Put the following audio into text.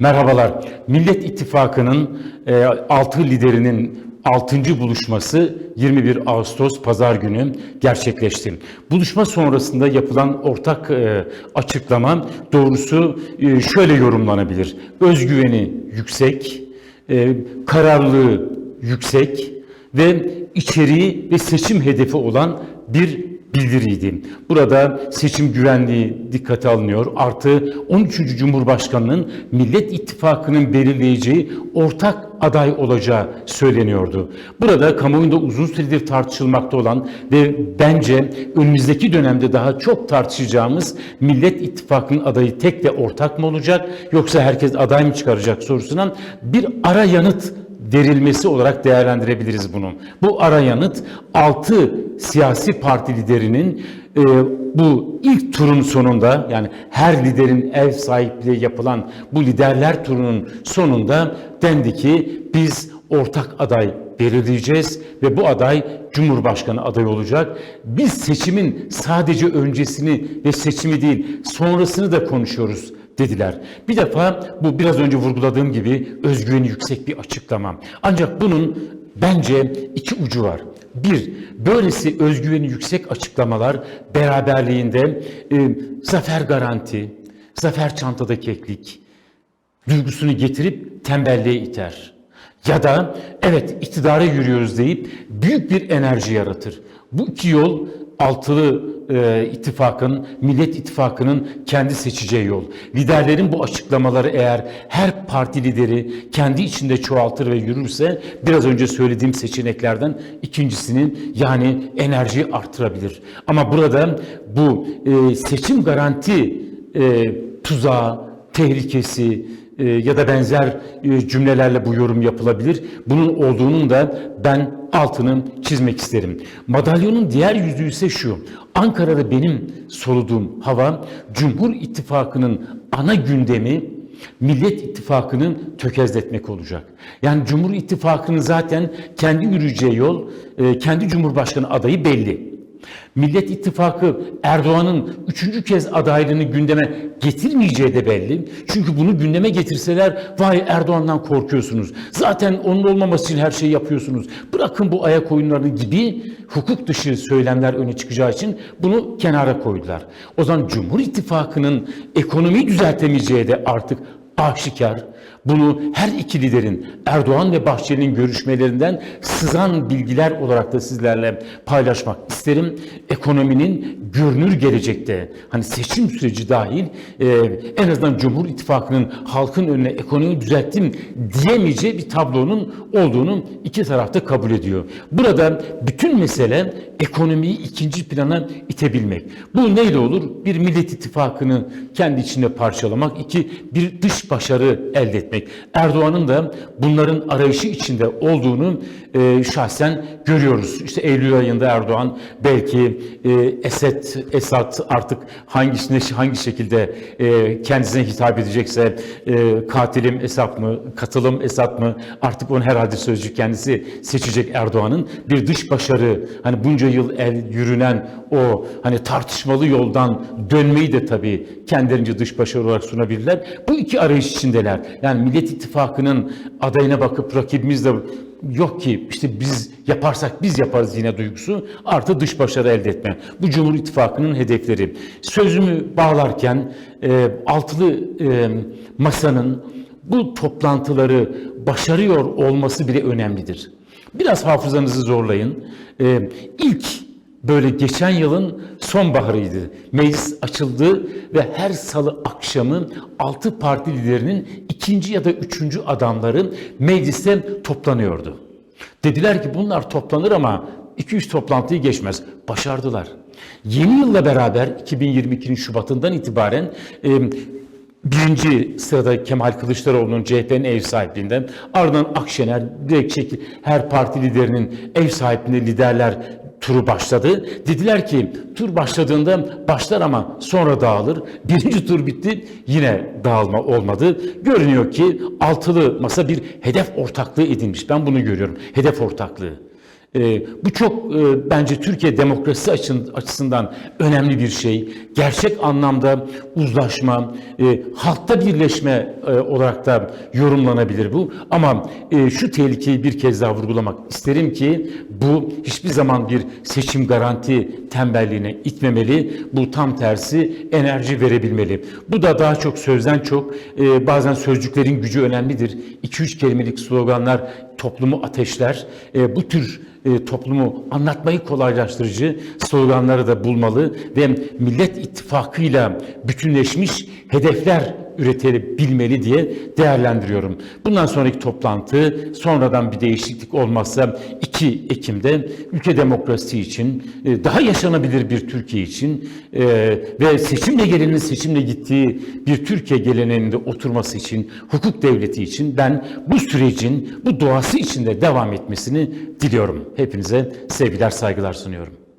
Merhabalar. Millet İttifakı'nın 6 liderinin 6. buluşması 21 Ağustos Pazar günü gerçekleşti. Buluşma sonrasında yapılan ortak e, açıklama doğrusu e, şöyle yorumlanabilir. Özgüveni yüksek, e, kararlılığı yüksek ve içeriği ve seçim hedefi olan bir bildiriydi. Burada seçim güvenliği dikkate alınıyor. Artı 13. Cumhurbaşkanının Millet İttifakı'nın belirleyeceği ortak aday olacağı söyleniyordu. Burada kamuoyunda uzun süredir tartışılmakta olan ve bence önümüzdeki dönemde daha çok tartışacağımız Millet İttifakı'nın adayı tek ve ortak mı olacak yoksa herkes aday mı çıkaracak sorusuna bir ara yanıt verilmesi olarak değerlendirebiliriz bunu. Bu ara yanıt 6 siyasi parti liderinin e, bu ilk turun sonunda yani her liderin ev sahipliği yapılan bu liderler turunun sonunda dendi ki biz ortak aday belirleyeceğiz ve bu aday Cumhurbaşkanı adayı olacak. Biz seçimin sadece öncesini ve seçimi değil sonrasını da konuşuyoruz dediler. Bir defa bu biraz önce vurguladığım gibi özgüveni yüksek bir açıklama. Ancak bunun bence iki ucu var. Bir, böylesi özgüveni yüksek açıklamalar beraberliğinde e, zafer garanti, zafer çantada keklik duygusunu getirip tembelliğe iter. Ya da evet iktidara yürüyoruz deyip büyük bir enerji yaratır. Bu iki yol altılı e, ittifakın, Millet İttifakı'nın kendi seçeceği yol. Liderlerin bu açıklamaları eğer her parti lideri kendi içinde çoğaltır ve yürürse biraz önce söylediğim seçeneklerden ikincisinin yani enerjiyi artırabilir. Ama burada bu e, seçim garanti e, tuzağı, tehlikesi, e, ya da benzer e, cümlelerle bu yorum yapılabilir. Bunun olduğunun da ben altını çizmek isterim. Madalyonun diğer yüzü ise şu. Ankara'da benim soluduğum hava Cumhur İttifakı'nın ana gündemi Millet İttifakı'nın tökezletmek olacak. Yani Cumhur İttifakı'nın zaten kendi yürüyeceği yol, e, kendi Cumhurbaşkanı adayı belli. Millet İttifakı Erdoğan'ın üçüncü kez adaylığını gündeme getirmeyeceği de belli. Çünkü bunu gündeme getirseler vay Erdoğan'dan korkuyorsunuz. Zaten onun olmaması için her şeyi yapıyorsunuz. Bırakın bu ayak oyunlarını gibi hukuk dışı söylemler öne çıkacağı için bunu kenara koydular. O zaman Cumhur İttifakı'nın ekonomiyi düzeltemeyeceği de artık aşikar. Bunu her iki liderin Erdoğan ve Bahçeli'nin görüşmelerinden sızan bilgiler olarak da sizlerle paylaşmak isterim. Ekonominin görünür gelecekte hani seçim süreci dahil e, en azından Cumhur İttifakı'nın halkın önüne ekonomiyi düzelttim diyemeyeceği bir tablonun olduğunu iki tarafta kabul ediyor. Burada bütün mesele ekonomiyi ikinci plana itebilmek. Bu neyle olur? Bir Millet İttifakı'nı kendi içinde parçalamak, iki bir dış başarı elde etmek. Erdoğan'ın da bunların arayışı içinde olduğunu e, şahsen görüyoruz. İşte Eylül ayında Erdoğan belki e, Esed, Esad artık hangisine hangi şekilde e, kendisine hitap edecekse e, katilim Esad mı, katılım Esad mı artık onu herhalde sözcük kendisi seçecek Erdoğan'ın bir dış başarı hani bunca yıl el yürünen o hani tartışmalı yoldan dönmeyi de tabii kendilerince dış başarı olarak sunabilirler. Bu iki arayış içindeler. Yani Millet İttifakı'nın adayına bakıp rakibimiz de yok ki işte biz yaparsak biz yaparız yine duygusu artı dış başarı elde etme. Bu Cumhur İttifakı'nın hedefleri. Sözümü bağlarken e, altılı e, masanın bu toplantıları başarıyor olması bile önemlidir. Biraz hafızanızı zorlayın. E, ilk böyle geçen yılın sonbaharıydı. Meclis açıldı ve her salı akşamı altı parti liderinin ikinci ya da üçüncü adamları mecliste toplanıyordu. Dediler ki bunlar toplanır ama 200 toplantıyı geçmez. Başardılar. Yeni yılla beraber 2022'nin Şubat'ından itibaren e, birinci sırada Kemal Kılıçdaroğlu'nun CHP'nin ev sahipliğinden ardından Akşener direkt şekil her parti liderinin ev sahipliğinde liderler turu başladı. Dediler ki tur başladığında başlar ama sonra dağılır. Birinci tur bitti yine dağılma olmadı. Görünüyor ki altılı masa bir hedef ortaklığı edinmiş. Ben bunu görüyorum. Hedef ortaklığı. Ee, bu çok e, bence Türkiye demokrasi açısından önemli bir şey. Gerçek anlamda uzlaşma, e, halkta birleşme e, olarak da yorumlanabilir bu. Ama e, şu tehlikeyi bir kez daha vurgulamak isterim ki bu hiçbir zaman bir seçim garanti tembelliğine itmemeli. Bu tam tersi enerji verebilmeli. Bu da daha çok sözden çok e, bazen sözcüklerin gücü önemlidir. 2-3 kelimelik sloganlar toplumu ateşler. E, bu tür e, toplumu anlatmayı kolaylaştırıcı sloganları da bulmalı ve Millet İttifakı'yla bütünleşmiş hedefler üretebilmeli diye değerlendiriyorum. Bundan sonraki toplantı sonradan bir değişiklik olmazsa 2 Ekim'de ülke demokrasi için e, daha yaşanabilir bir Türkiye için e, ve seçimle gelenin seçimle gittiği bir Türkiye geleneğinde oturması için hukuk devleti için ben bu sürecin bu doğası içinde devam etmesini diliyorum. Hepinize sevgiler saygılar sunuyorum.